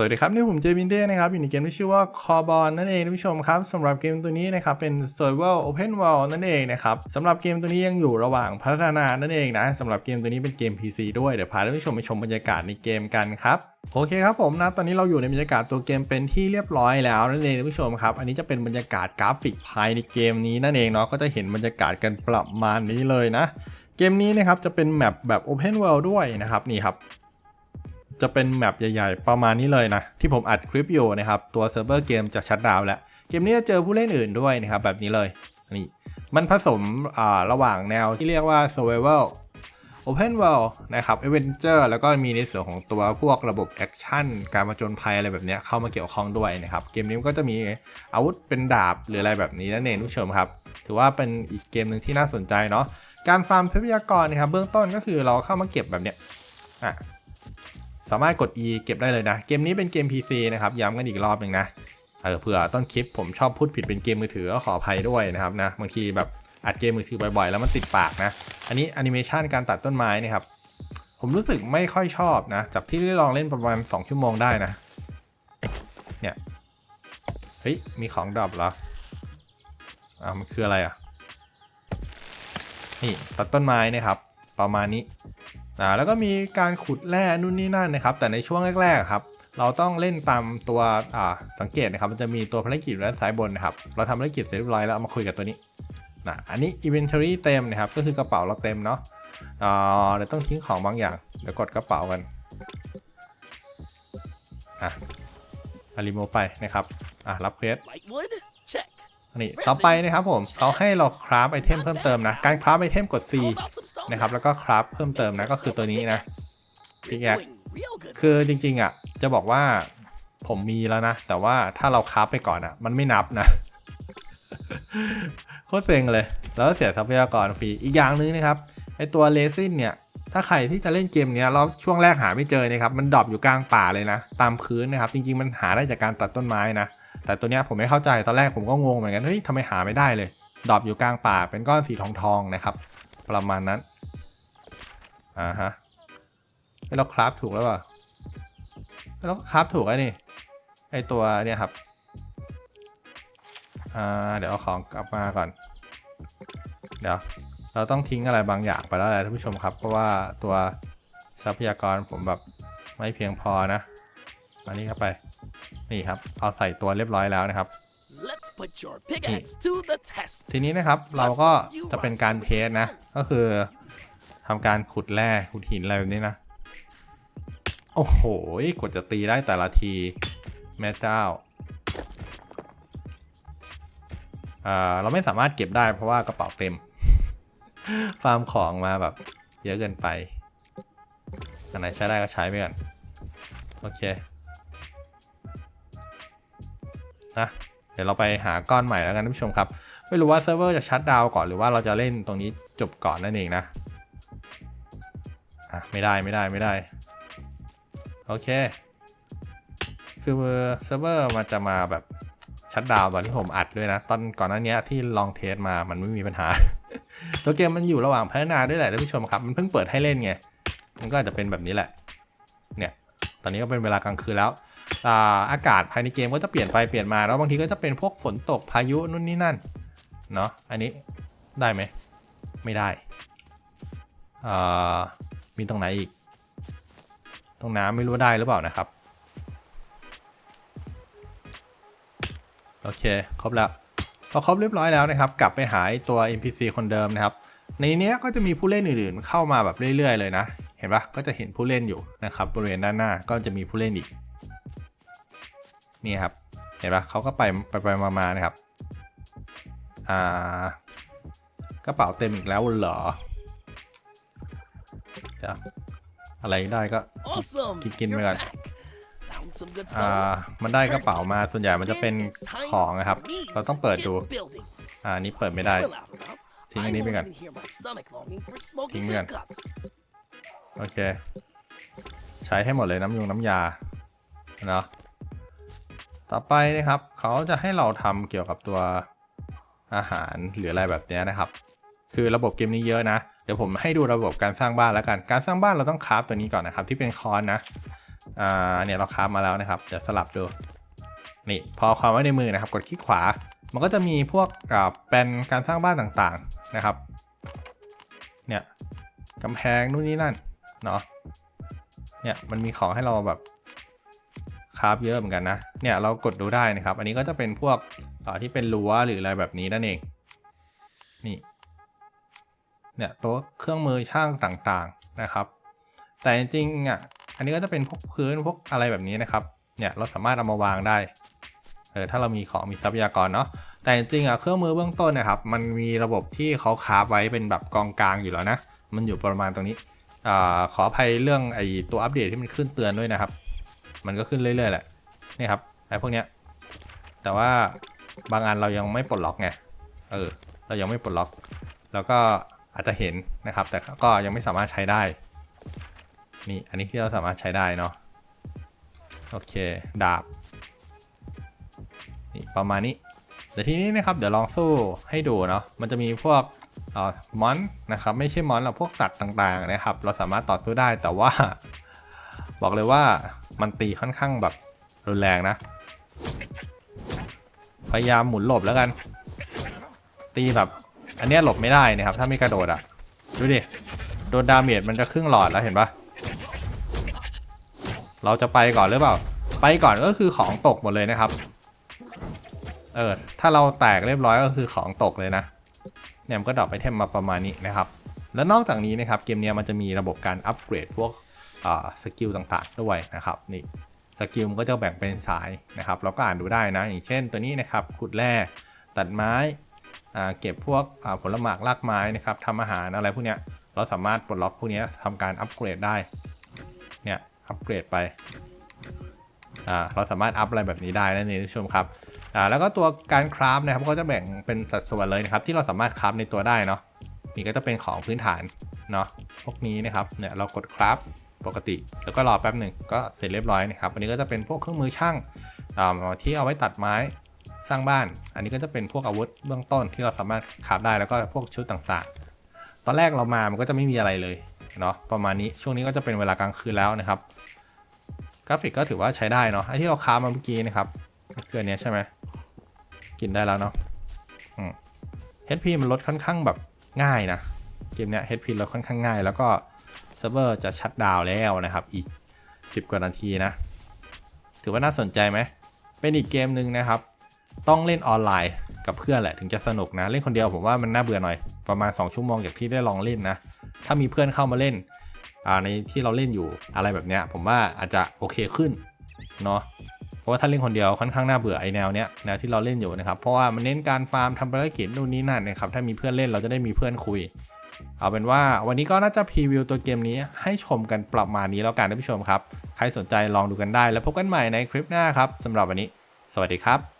สวัสดีครับ นี่ผมเจมินเด้นะครับ อยู่ในเกมที่ชื่อว่าคอบอลนั่นเองท่านผู้ชมครับสำหรับเกมตัวนี้นะครับ เป็น Survival Open World นั่นเองนะครับสำหรับเกมตัวนี้ยังอยู่ระหว่างพัฒนานั่นเองนะสำหรับเกมตัวนี้เป็นเกม PC ด้วย เดี๋ยวพาท่านผู้ชมไปชมบรรยากาศในเกมกันครับโอเคครับผมนะตอนนี้เราอยู่ในบรรยากาศตัวเกมเป็นที่เรียบร้อยแล้วนั่นเองท่านผู้ชมครับ อันนี้จะเป็นบรรยากาศกราฟิกภายในเกมนี้นั่นเองเนาะก็จะเห็นบรรยากาศกันประมาณนี้เลยนะ เกมนี้นะครับจะเป็นแมปแบบ Open World ด้วยนะครับนี่ครับ จะเป็นแมปใหญ่ๆ ประมาณนี้เลยนะ ที่ผมอัดคลิปอยู่นะครับ ตัวเซิร์ฟเวอร์เกมจะชัดดาวแล้ว เกมนี้จะเจอผู้เล่นอื่นด้วยนะครับ แบบนี้เลยนี่มันผสมอ่าระหว่างแนวที่เรียกว่า Survival Open World นะครับ Adventure แล้วก็มีในส่วนของตัวพวกระบบแอคชั่นการมาจนภัยอะไรแบบนี้เข้ามาเกี่ยวข้องด้วยนะครับ เกมนี้ก็จะมีอาวุธเป็นดาบหรืออะไรแบบนี้นั่นเองทุกชมครับ ถือว่าเป็นอีกเกมหนึ่งที่น่าสนใจเนาะการฟาร์มทรัพยากรนะครับเบื้องต้นก็คือเราเข้ามาเก็บแบบเนี้ยอะ สามารถกด E เก็บได้เลยนะ เกมนี้เป็นเกม PC นะครับ ย้ำกันอีกรอบหนึ่งนะ เออเผื่อต้นคลิปผมชอบพูดผิดเป็นเกมมือถือก็ขออภัยด้วยนะครับนะ บางทีแบบอัดเกมมือถือบ่อยๆ แล้วมันติดปากนะ อันนี้แอนิเมชันการตัดต้นไม้นะครับ ผมรู้สึกไม่ค่อยชอบนะ จากที่ได้ลองเล่นประมาณ 2 ชั่วโมงได้นะ เนี่ย เฮ้ย มีของดรอปเหรออ่ามันคืออะไรอะ นี่ตัดต้นไม้นะครับ ประมาณนี้ อ่าแล้วก็มีการขุดแร่นู่นนี่นั่นนะครับ แต่ในช่วงแรกๆครับ เราต้องเล่นตามตัวอ่าสังเกตนะครับมันจะมีตัวภารกิจอยู่ด้านซ้ายบนนะครับ เราทำภารกิจเสร็จเรียบร้อยแล้วเอามาคุยกับตัวนี้นะอันนี้ inventory เต็มนะครับ ก็คือกระเป๋าเราเต็มเนาะอ่าเดี๋ยวต้องทิ้งของบางอย่างเดี๋ยวกดกระเป๋ากันอะอาริโมไปนะครับอะรับเควส นี่ต่อไปนะครับผมเขาให้เราคราฟไอเทมเพิ่มเติมนะ การคราฟไอเทมกด C นะครับแล้วก็คราฟเพิ่มเติมนะก็คือตัวนี้นะ You're Pickaxe doing real good. คือจริงๆอะจะบอกว่าผมมีแล้วนะ แต่ว่าถ้าเราคราฟไปก่อนอะ มันไม่นับนะโคตรเซ็งเลย แล้วเสียทรัพยากรฟรีอีกอย่างหนึงนะครับไอตัวเลซินเนี่ยถ้าใครที่จะเล่นเกมเนี้ยแล้วช่วงแรกหาไม่เจอนะครับ มันดรอปอยู่กลางป่าเลยนะ ตามพื้นนะครับ จริง ๆ มันหาได้จากการตัดต้นไม้นะ แต่ตัวเนี้ยผมไม่เข้าใจตอนแรกผมก็งงเหมือนกันเฮ้ยทำไมหาไม่ได้เลยดรอปอยู่กลางป่าเป็นก้อนสีทองทองนะครับ ประมาณนั้นอ่าฮะเฮ้เราคราฟถูกแล้วเปล่าเฮ้เราคราฟถูกแล้วนี่ไอตัวเนี่ยครับอ่าเดี๋ยวเอาของกลับมาก่อน เดี๋ยวเราต้องทิ้งอะไรบางอย่างไปแล้วแหละท่านผู้ชมครับ เพราะว่าตัวทรัพยากรผมแบบไม่เพียงพอนะมานี่เข้าไป นี่ครับเอาใส่ตัวเรียบร้อยแล้วนะครับ Let's put your pickaxe to the test. ทีนี้นะครับเราก็จะเป็นการเทสนะ ก็คือทำการขุดแร่ขุดหินอะไรแบบนี้นะ โอ้โหกว่าจะตีได้แต่ละที แม่เจ้าอ่าเราไม่สามารถเก็บได้เพราะว่ากระเป๋าเต็ม ฟาร์มของมาแบบ เยอะเกินไป อันไหนใช้ได้ก็ใช้ไปก่อน โอเค นะเดี๋ยวเราไปหาก้อนใหม่แล้วกันท่านผู้ชมครับ ไม่รู้ว่าเซิร์ฟเวอร์จะชัดดาวก่อนหรือว่าเราจะเล่นตรงนี้จบก่อนนั่นเองนะอะไม่ได้ไม่ได้ไม่ได้ โอเค คือเซิร์ฟเวอร์มันจะมาแบบชัดดาวตอนที่ผมอัดด้วยนะ ตอนก่อนหน้านี้ที่ลองเทสมามันไม่มีปัญหา ตัวเกมมันอยู่ระหว่างพัฒนาด้วยแหละท่านผู้ชมครับ มันเพิ่งเปิดให้เล่นไง มันก็อาจจะเป็นแบบนี้แหละ เนี่ย ตอนนี้ก็เป็นเวลากลางคืนแล้ว อากาศภายในเกมก็จะเปลี่ยนไปเปลี่ยนมาแล้วบางทีก็จะเป็นพวกฝนตกพายุนู่นนี่นั่นเนาะอันนี้ได้ไหมไม่ได้อ่ามีตรงไหนอีก ตรงน้ำไม่รู้ได้หรือเปล่านะครับ โอเค ครบแล้วพอครบเรียบร้อยแล้วนะครับ กลับไปหาไอ้ตัว NPC คนเดิมนะครับ ในนี้ก็จะมีผู้เล่นอื่นๆ เข้ามาแบบเรื่อยๆ เลยนะ เห็นปะก็จะเห็นผู้เล่นอยู่นะครับบริเวณด้านหน้าก็จะมีผู้เล่นอีก นี่ครับ เห็นปะเขาก็ไปไปไปมามานะครับ อ่ากระเป๋าเต็มอีกแล้วเหรอเดี๋ยวอะไรได้ก็ Awesome. Kick in You're my god. back. Found some good อ่า stones. มันได้กระเป๋ามาส่วนใหญ่มันจะเป็น Then it's time ของนะครับ for me เราต้องเปิด to ดู get building. อ่าอันนี้เปิดไม่ได้ Well, out and out, ทิ้ง I อันนี้ไป won't ก่อน even hear my stomach longing for smoky ทิ้งไปก่อน good guts. โอเค ใช้ให้หมดเลยน้ำยงน้ำยาเนาะ ต่อไปนะครับเขาจะให้เราทำเกี่ยวกับตัวอาหารหรืออะไรแบบนี้นะครับ คือระบบเกมนี้เยอะนะ เดี๋ยวผมให้ดูระบบการสร้างบ้านแล้วกัน การสร้างบ้านเราต้องคราฟตัวนี้ก่อนนะครับ ที่เป็นคอนนะอ่าเนี่ยเราคราฟมาแล้วนะครับเดี๋ยวสลับดูนี่พอความไว้ในมือนะครับ กดคลิกขวา มันก็จะมีพวกอ่าเป็นการสร้างบ้านต่างๆนะครับ เนี่ยกำแพงนู่นนี่นั่นเนาะเนี่ยมันมีของให้เราแบบ คราฟเยอะเหมือนกันนะ เนี่ยเรากดดูได้นะครับ อันนี้ก็จะเป็นพวกที่เป็นรั้วหรืออะไรแบบนี้นั่นเอง นี่ เนี่ยโต๊ะเครื่องมือช่างต่างๆนะครับ แต่จริงๆอะ อันนี้ก็จะเป็นพวกพื้นพวกอะไรแบบนี้นะครับ เนี่ยเราสามารถเอามาวางได้ เออถ้าเรามีของมีทรัพยากรเนาะ แต่จริงๆอะเครื่องมือเบื้องต้นนะครับ มันมีระบบที่เขาคาฟไว้เป็นแบบกองกลางอยู่แล้วนะ มันอยู่ประมาณตรงนี้อ่าขออภัยเรื่องไอตัวอัปเดตที่มันขึ้นเตือนด้วยนะครับ มันก็ขึ้นเรื่อยๆแหละนี่ครับไอ้พวกเนี้ยแต่ว่าบางอันเรายังไม่ปลดล็อกไงเออเรายังไม่ปลดล็อก แล้วก็อาจจะเห็นนะครับ แต่ก็ยังไม่สามารถใช้ได้นี่อันนี้ที่เราสามารถใช้ได้เนาะโอเคดาบนี่ประมาณนี้แต่ทีนี้นะครับเดี๋ยวลองสู้ให้ดูเนาะมันจะมีพวกอ่อมอนนะครับไม่ใช่มอนหรอกพวกสัตว์ต่างๆนะครับ เราสามารถต่อสู้ได้แต่ว่า บอกเลยว่า มันตีค่อนข้างแบบรุนแรงนะ พยายามหมุนหลบแล้วกัน ตีแบบ อันนี้หลบไม่ได้นะครับ ถ้าไม่กระโดดอะ่ะ ดูดิ โดนดาเมจมันจะครึ่งหลอดแล้วเห็นปะเราจะไปก่อนหรือเปล่า ไปก่อนก็คือของตกหมดเลยนะครับ เออ ถ้าเราแตกเรียบร้อยก็คือของตกเลยนะ เนี่ยมันก็ดรอปไปเทมมาประมาณนี้นะครับ แล้วนอกจากนี้นะครับเกมเนี้ยมันจะมีระบบการอัปเกรดพวก สกิลต่างๆด้วยนะครับนี่สกิลมันก็จะแบ่งเป็นสายนะครับ เราก็อ่านดูได้นะ อย่างเช่นตัวนี้นะครับขุดแร่ตัดไม้เก็บพวกผลหมากรากไม้นะครับทำอาหารอะไรพวกเนี้ยเราสามารถปลดล็อกพวกเนี้ยทำการอัปเกรดได้เนี่ยอัปเกรดไปเราสามารถอัพอะไรแบบนี้ได้นั่นเองท่านผู้ชมครับแล้วก็ตัวการคราฟนะครับก็จะแบ่งเป็นสัดส่วนเลยนะครับ ที่เราสามารถคราฟในตัวได้เนาะนี่ก็จะเป็นของพื้นฐานเนาะพวกนี้นะครับเนี่ยเรากดคราฟ ปกติ แล้วก็รอแป๊บหนึ่งก็เสร็จเรียบร้อยนะครับอันนี้ก็จะเป็นพวกเครื่องมือช่างที่เอาไว้ตัดไม้สร้างบ้าน อันนี้ก็จะเป็นพวกอาวุธเบื้องต้นที่เราสามารถคราฟได้แล้วก็พวกชุดต่างๆ ตอนแรกเรามามันก็จะไม่มีอะไรเลยเนาะประมาณนี้ช่วงนี้ก็จะเป็นเวลากลางคืนแล้วนะครับกราฟิกก็ถือว่าใช้ได้เนาะไอที่เราครามาเมื่อกี้นะครับก็คืออันนี้ใช่ไหมกินได้แล้วเนาะอืม HP มันลดค่อนข้างแบบง่ายนะเกมเนี้ย HP ลดค่อนข้างง่าย แล้วก็ เซิร์ฟเวอร์จะชัดดาวแล้วนะครับ อีก 10 กว่านาทีนะ ถือว่าน่าสนใจไหม เป็นอีกเกมหนึ่งนะครับ ต้องเล่นออนไลน์กับเพื่อนแหละถึงจะสนุกนะ เล่นคนเดียวผมว่ามันน่าเบื่อหน่อย ประมาณ 2 ชั่วโมงจากที่ได้ลองเล่นนะ ถ้ามีเพื่อนเข้ามาเล่นในที่เราเล่นอยู่อะไรแบบเนี้ย ผมว่าอาจจะโอเคขึ้นเนาะเพราะว่าถ้าเล่นคนเดียวค่อนข้างน่าเบื่อไอแนวเนี้ยแนวที่เราเล่นอยู่นะครับเพราะว่ามันเน้นการฟาร์มทำภารกิจนู่นนี่นั่นนะครับถ้ามีเพื่อนเล่นเราจะได้มีเพื่อนคุย เอาเป็นว่าวันนี้ก็น่าจะพรีวิวตัวเกมนี้ให้ชมกันประมาณนี้แล้วกันท่านผู้ชมครับ ใครสนใจลองดูกันได้แล้วพบกันใหม่ในคลิปหน้าครับสำหรับวันนี้ สวัสดีครับ